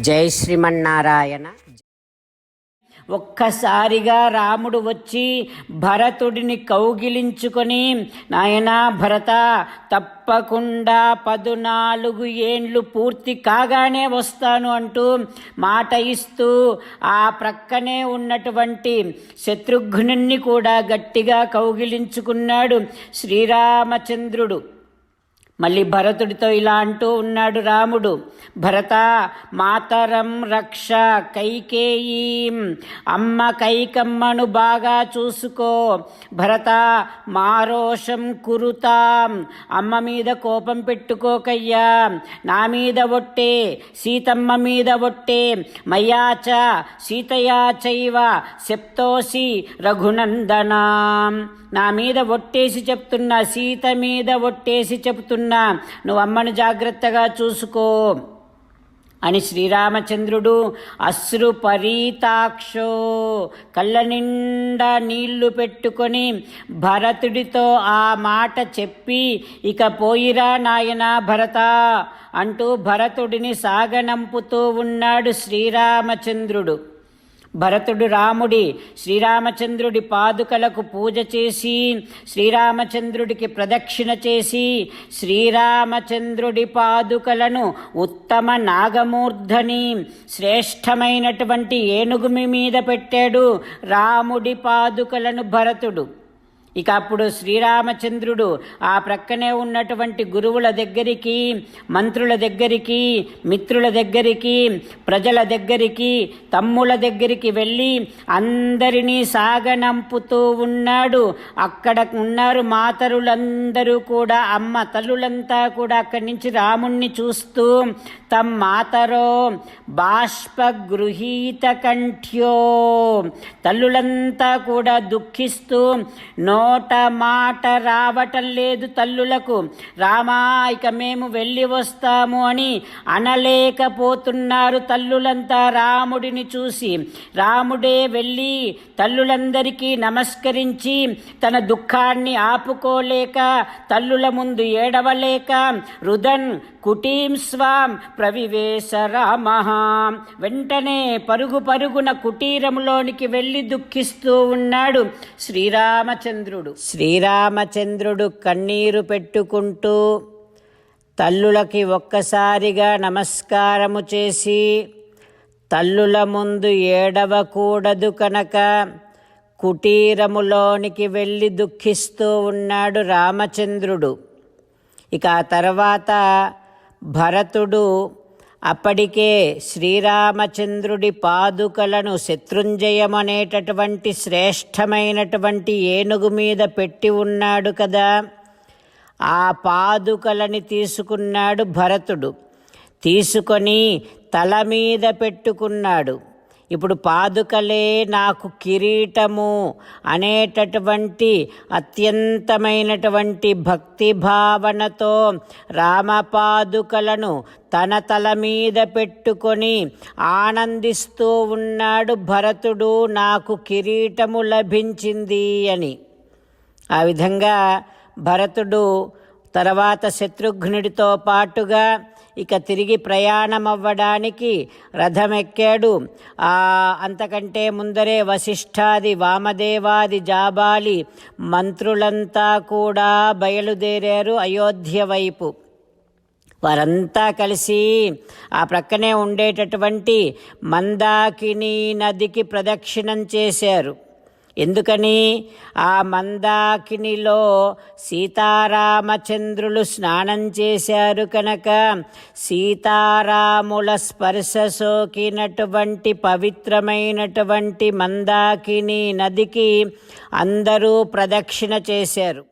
జై శ్రీమన్నారాయణ. ఒక్కసారిగా రాముడు వచ్చి భరతుడిని కౌగిలించుకొని నాయనా భరత తప్పకుండా పదునాలుగు ఏండ్లు పూర్తి కాగానే వస్తాను అంటూ మాట ఇస్తూ ఆ ప్రక్కనే ఉన్నటువంటి శత్రుఘ్నుణ్ణి కూడా గట్టిగా కౌగిలించుకున్నాడు శ్రీరామచంద్రుడు. మళ్ళీ భరతుడితో ఇలా అంటూ ఉన్నాడు రాముడు. భరత మాతరం రక్ష కైకేయీం. అమ్మ కైకమ్మను బాగా చూసుకో. భరత మారోషం కురుతాం. అమ్మ మీద కోపం పెట్టుకోకయ్యా. నా మీద ఒట్టే సీతమ్మ మీద ఒట్టే. మయాచ సీతయా చైవ సెప్తోసి రఘునందనా. నా మీద ఒట్టేసి చెప్తున్నా సీత మీద ఒట్టేసి చెప్తున్నా నువ్వు అమ్మను జాగ్రత్తగా చూసుకో. అని శ్రీరామచంద్రుడు అశ్రు పరీతాక్షో కళ్ళ నిండా నీళ్ళు పెట్టుకొని భరతుడితో ఆ మాట చెప్పి ఇక పోయిరా నాయనా భరత అంటూ భరతుడిని సాగనంపుతూ ఉన్నాడు శ్రీరామచంద్రుడు. భరతుడు రాముడి శ్రీరామచంద్రుడి పాదుకలకు పూజ చేసి శ్రీరామచంద్రుడికి ప్రదక్షిణ చేసి శ్రీరామచంద్రుడి పాదుకలను ఉత్తమ నాగమూర్ధని శ్రేష్టమైనటువంటి ఏనుగుమి మీద పెట్టాడు రాముడి పాదుకలను భరతుడు. ఇక అప్పుడు శ్రీరామచంద్రుడు ఆ ప్రక్కనే ఉన్నటువంటి గురువుల దగ్గరికి మంత్రుల దగ్గరికి మిత్రుల దగ్గరికి ప్రజల దగ్గరికి తమ్ముల దగ్గరికి వెళ్ళి అందరినీ సాగనంపుతూ ఉన్నాడు. అక్కడ ఉన్నారు మాతరులందరూ కూడా అమ్మ తల్లులంతా కూడా అక్కడి నుంచి రాముణ్ణి చూస్తూ తమ్ మాతరో బాష్పగృహీత కంఠ్యో తల్లులంతా కూడా దుఃఖిస్తూ నో నోట మాట రావటం లేదు తల్లులకు. రామా ఇక మేము వెళ్ళి వస్తాము అని అనలేకపోతున్నారు తల్లులంతా రాముడిని చూసి. రాముడే వెళ్ళి తల్లులందరికీ నమస్కరించి తన దుఃఖాన్ని ఆపుకోలేక తల్లుల ముందు ఏడవలేక రుదన్ కుటీం స్వాం ప్రవివేశ రామ. వెంటనే పరుగు పరుగున కుటీరములోనికి వెళ్ళి దుఃఖిస్తూ ఉన్నాడు శ్రీరామచంద్రుడు. శ్రీరామచంద్రుడు కన్నీరు పెట్టుకుంటూ తల్లులకి ఒక్కసారిగా నమస్కారము చేసి తల్లుల ముందు ఏడవకూడదు కనుక కుటీరములోనికి వెళ్ళి దుఃఖిస్తూ ఉన్నాడు రామచంద్రుడు. ఇక ఆ తర్వాత భరతుడు అప్పటికే శ్రీరామచంద్రుడి పాదుకలను శత్రుంజయం అనేటటువంటి శ్రేష్టమైనటువంటి ఏనుగు మీద పెట్టి ఉన్నాడు కదా. ఆ పాదుకలని తీసుకున్నాడు భరతుడు. తీసుకొని తల మీద పెట్టుకున్నాడు. ఇప్పుడు పాదుకలే నాకు కిరీటము అనేటటువంటి అత్యంతమైనటువంటి భక్తి భావనతో రామపాదుకలను తన తల మీద పెట్టుకొని ఆనందిస్తూ ఉన్నాడు భరతుడు నాకు కిరీటము లభించింది అని. ఆ విధంగా భరతుడు తర్వాత శత్రుఘ్నుడితో పాటుగా ఇక తిరిగి ప్రయాణం అవ్వడానికి రథమెక్కాడు. ఆ అంతకంటే ముందరే వశిష్ఠాది వామదేవాది జాబాలి మంత్రులంతా కూడా బయలుదేరారు అయోధ్య వైపు. వారంతా కలిసి ఆ ప్రక్కనే ఉండేటటువంటి మందాకిని నదికి ప్రదక్షిణం చేశారు. ఎందుకని? ఆ మందాకినిలో సీతారామచంద్రులు స్నానం చేశారు కనుక సీతారాముల స్పర్శ సోకినటువంటి పవిత్రమైనటువంటి మందాకిని నదికి అందరూ ప్రదక్షిణ చేశారు.